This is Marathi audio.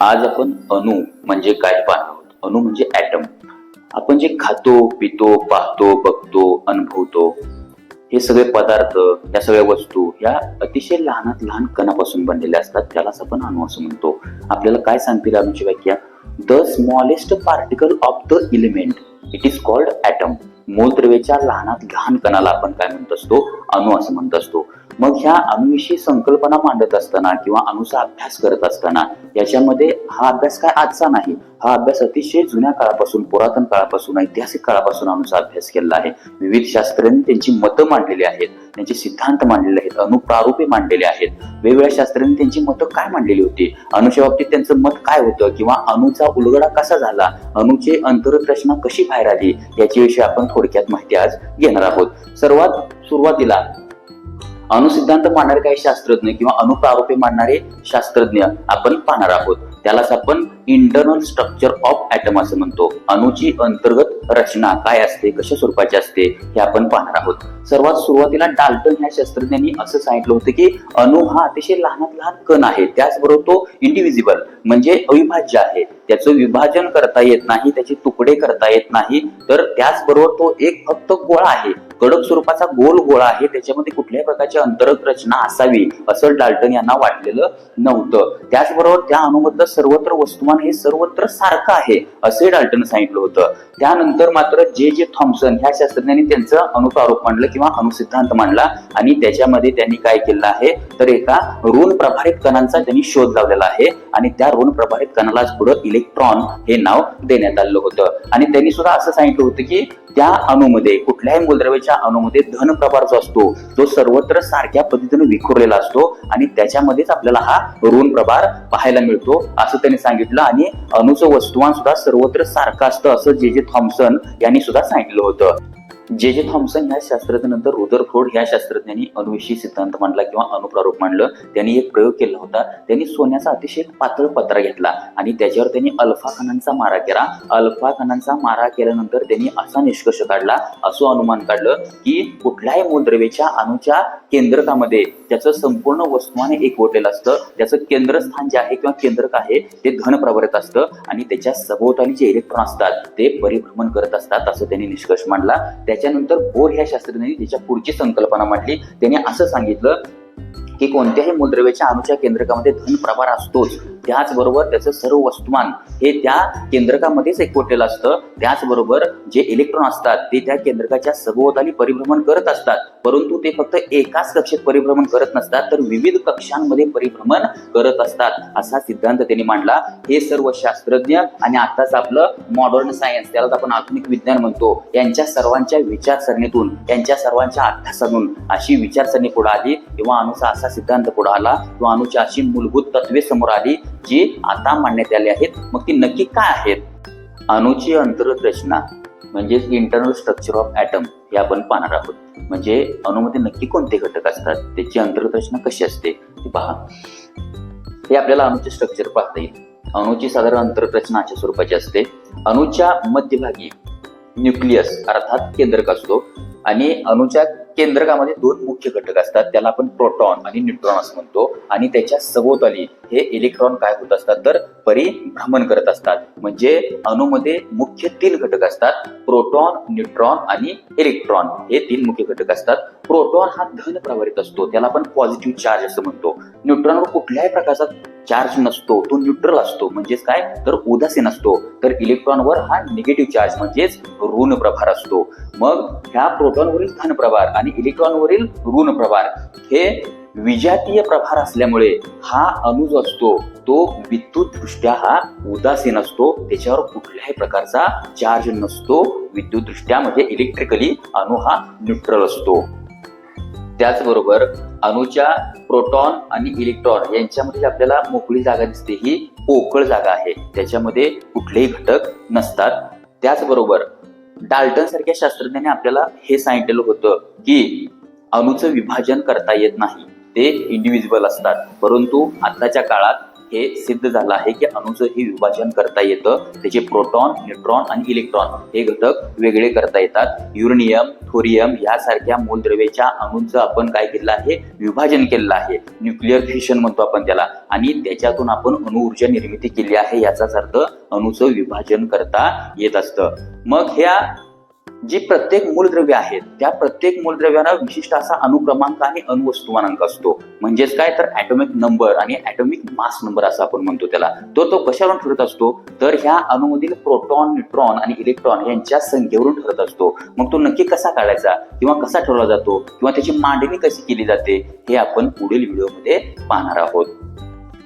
आज आपण अणु म्हणजे काय पाहणार आहोत? अणु म्हणजे ऍटम आपण जे खातो पितो पाहतो बघतो अनुभवतो हे सगळे पदार्थ या सगळ्या वस्तू या अतिशय लहानात लहान कणापासून बनलेल्या असतात. त्यालाच आपण अणु असं म्हणतो. आपल्याला काय सांगतील अणुची व्याख्या? The smallest particle of the element it is called atom मूलद्रव्याच्या लहानात लहान कणाला आपण काय म्हणत असतो? अणु असं म्हणत असतो. मग ह्या अणुविषयी संकल्पना मांडत असताना किंवा अणुचा अभ्यास करत असताना याच्यामध्ये हा अभ्यास काय आजचा नाही. हा अभ्यास अतिशय जुन्या काळापासून पुरातन काळापासून ऐतिहासिक काळापासून अणुचा अभ्यास केलेला आहे. विविध शास्त्रज्ञांनी त्यांची मतं मांडलेली आहेत. त्यांचे सिद्धांत मांडलेले आहेत. अणुप्रारूपे मांडलेले आहेत. वेगवेगळ्या शास्त्रज्ञांनी त्यांची मतं काय मांडलेली होती? अणुच्या बाबतीत त्यांचं मत काय होतं? किंवा अणुचा उलगडा कसा झाला? अणुची अंतररचना कशी बाहेर आली? याच्याविषयी आपण थोडक्यात माहिती आज घेणार आहोत. सर्वात सुरुवातीला अणुसिद्धांत मांडणारे काही शास्त्रज्ञ किंवा अणुप्रारूपे मांडणारे शास्त्रज्ञ आपण पाहणार आहोत. त्यालाच आपण इंटरनल स्ट्रक्चर ऑफ ऍटम असं म्हणतो. अणुची अंतर्गत रचना काय असते? कशा स्वरूपाची असते? हे आपण पाहणार आहोत. सर्वात सुरुवातीला डाल्टन ह्या शास्त्रज्ञांनी असं सांगितलं होतं की अणु हा अतिशय लहानात लहान कण आहे. त्याचबरोबर तो इंडिव्हिजिबल म्हणजे अविभाज्य आहे. त्याचं विभाजन करता येत नाही त्याचे तुकडे करता येत नाही. तर त्याचबरोबर तो एक फक्त गोळा आहे. कडक स्वरूपाचा गोल गोळा आहे. त्याच्यामध्ये कुठल्याही प्रकारची अंतरक रचना असावी असं डाल्टन यांना वाटलेलं नव्हतं. त्याचबरोबर त्या अणुमधलं सर्वत्र वस्तुमान हे सर्वत्र सारखं आहे असे डाल्टन सांगितलं होतं. त्यानंतर मात्र जे जे थॉम्सन ह्या शास्त्रज्ञांनी त्यांचं अणुप्रारूप मांडलं किंवा अणुसिद्धांत मांडला आणि त्याच्यामध्ये त्यांनी काय केलं आहे? तर एका ऋण प्रभारित कणांचा त्यांनी शोध लावलेला आहे आणि त्या ऋण प्रभारित कणालाच पुढे इलेक्ट्रॉन हे नाव देण्यात आलं होतं. आणि त्यांनी सुद्धा असं सांगितलं होतं की त्या अणुमध्ये कुठल्याही मूलद्रव्याच्या अणुमध्ये धन प्रभार जो असतो तो सर्वत्र सारख्या पद्धतीने विखुरलेला असतो आणि त्याच्यामध्येच आपल्याला हा ऋण प्रभार पाहायला मिळतो असं त्यांनी सांगितलं. आणि अणुचं वस्तुमान सुद्धा सर्वत्र सारखं असतं असं जे जे थॉम्सन यांनी सुद्धा सांगितलं होतं. जे जे थॉम्सन ह्या शास्त्रज्ञानंतर रुदरफोर्ड ह्या शास्त्रज्ञांनी अणुविषयी सिद्धांत मांडला किंवा अणुप्रारूप मांडलं. त्यांनी एक प्रयोग केला होता. त्यांनी सोन्याचा अतिशय पातळ पत्रा घेतला आणि त्याच्यावर त्यांनी अल्फा कणांचा मारा केला. अल्फा कणांचा मारा केल्यानंतर त्यांनी असा निष्कर्ष काढला असं अनुमान काढलं की कुठल्याही मूलद्रव्याच्या अणुच्या केंद्रकामध्ये त्याचं संपूर्ण वस्तुमान एकवटलेलं असतं. त्याचं केंद्रस्थान जे आहे किंवा केंद्रक आहे ते धन प्रभारित असतं आणि त्याच्या सभोवताली जे इलेक्ट्रॉन असतात ते परिभ्रमण करत असतात असं त्यांनी निष्कर्ष मांडला. त्याच्यानंतर बोर ह्या शास्त्रज्ञांनी त्याच्या पुढची संकल्पना मांडली त्यांनी असं सांगितलं की कोणत्याही मूलद्रव्याच्या अणुच्या केंद्रकामध्ये धन प्रभार असतोच. त्याचबरोबर त्याचं सर्व वस्तुमान हे त्या केंद्रकामध्येच एकवटलेलं असतं. त्याचबरोबर जे इलेक्ट्रॉन असतात ते त्या केंद्रकाच्या सभोवताली परिभ्रमण करत असतात. परंतु ते फक्त एकाच कक्षेत परिभ्रमण करत नसतात तर विविध कक्षांमध्ये परिभ्रमण करत असतात असा सिद्धांत त्यांनी मांडला. हे सर्व शास्त्रज्ञ आणि आताच आपलं मॉडर्न सायन्स त्यालाच आपण आधुनिक विज्ञान म्हणतो यांच्या सर्वांच्या विचारसरणीतून यांच्या सर्वांच्या अभ्यासातून अशी विचारसरणी पुढे आली किंवा अणुचा असा सिद्धांत पुढे आला किंवा अणुच्या अशी मूलभूत तत्वे समोर आली जी आता मांडण्यात आले आहेत मग ती नक्की काय आहेत? अणुची अंतर्गत रचना म्हणजेच इंटरनल स्ट्रक्चर ऑफ ॲटम हे आपण पाहणार आहोत. म्हणजे अणुमध्ये नक्की कोणते घटक असतात? त्याची अंतर्गत रचना कशी असते? ते पहा. हे आपल्याला अणुचे स्ट्रक्चर पाहता येईल. अणुची साधारण अंतर्गत रचना अशा स्वरूपाची असते. अणुच्या मध्यभागी न्यूक्लियस अर्थात केंद्रक असतो. आणि अणुच्या केंद्रकामध्ये दोन मुख्य घटक असतात. त्याला आपण प्रोटॉन आणि न्यूट्रॉन असं म्हणतो. आणि त्याच्या सभोवताली हे इलेक्ट्रॉन काय होत असतात? तर परिभ्रमण करत असतात. म्हणजे अणुमध्ये मुख्य तीन घटक असतात. प्रोटॉन न्यूट्रॉन आणि इलेक्ट्रॉन. हे तीन मुख्य घटक असतात. प्रोटॉन हा धन प्रभारित असतो. त्याला आपण पॉझिटिव्ह चार्ज असं म्हणतो. न्यूट्रॉनवर कुठल्याही प्रकारचा चार्ज नसतो तो न्यूट्रल असतो. म्हणजेच काय? तर उदासीन असतो तर इलेक्ट्रॉनवर हा निगेटिव्ह चार्ज म्हणजेच ऋण प्रभार असतो. मग ह्या प्रोटॉनवरील धन प्रभार आणि इलेक्ट्रॉनवरील ऋण प्रभार हे विजातीय प्रभार असल्यामुळे हा अणु जो असतो तो विद्युत दृष्ट्या हा उदासीन असतो त्याच्यावर कुठल्याही प्रकारचा चार्ज नसतो. विद्युत दृष्ट्या म्हणजे इलेक्ट्रिकली अणु हा न्यूट्रल असतो. त्याचबरोबर अणूच्या प्रोटॉन आणि इलेक्ट्रॉन यांच्यामध्ये आपल्याला मोकळी जागा दिसते ही पोकळ जागा आहे. त्याच्यामध्ये कुठलेही घटक नसतात. त्याचबरोबर डाल्टन सारख्या शास्त्रज्ञाने आपल्याला हे सांगितलेलं होतं की अणूचं विभाजन करता येत नाही. ते इंडिव्हिज्युअल असतात. परंतु आताच्या काळात हे सिद्ध झालं आहे की अणुचं हे विभाजन करता येतं. त्याचे प्रोटॉन न्यूट्रॉन आणि इलेक्ट्रॉन हे घटक वेगळे करता येतात. युरेनियम थोरियम यासारख्या मूलद्रव्याच्या अणूंचं आपण काय केलं आहे? विभाजन केलेलं आहे. न्यूक्लिअर फ्युशन म्हणतो आपण त्याला. आणि त्याच्यातून आपण अणुऊर्जा निर्मिती केली आहे याचाच अर्थ अणुचं विभाजन करता येत असतं. मग ह्या जी प्रत्येक मूलद्रव्य आहेत त्या प्रत्येक मूलद्रव्याला विशिष्ट असा अणुक्रमांक आणि अणुवस्तुमानांक असतो. म्हणजेच काय? तर ऍटोमिक नंबर आणि ऍटोमिक मास नंबर असं आपण म्हणतो त्याला. तो तो कशावरून ठरत असतो? तर ह्या अणुमधील प्रोटॉन न्यूट्रॉन आणि इलेक्ट्रॉन यांच्या संख्येवरून ठरत असतो. मग तो नक्की कसा काढायचा? किंवा कसा ठरवला जातो? किंवा त्याची मांडणी कशी केली जाते? हे आपण पुढील व्हिडिओमध्ये पाहणार आहोत.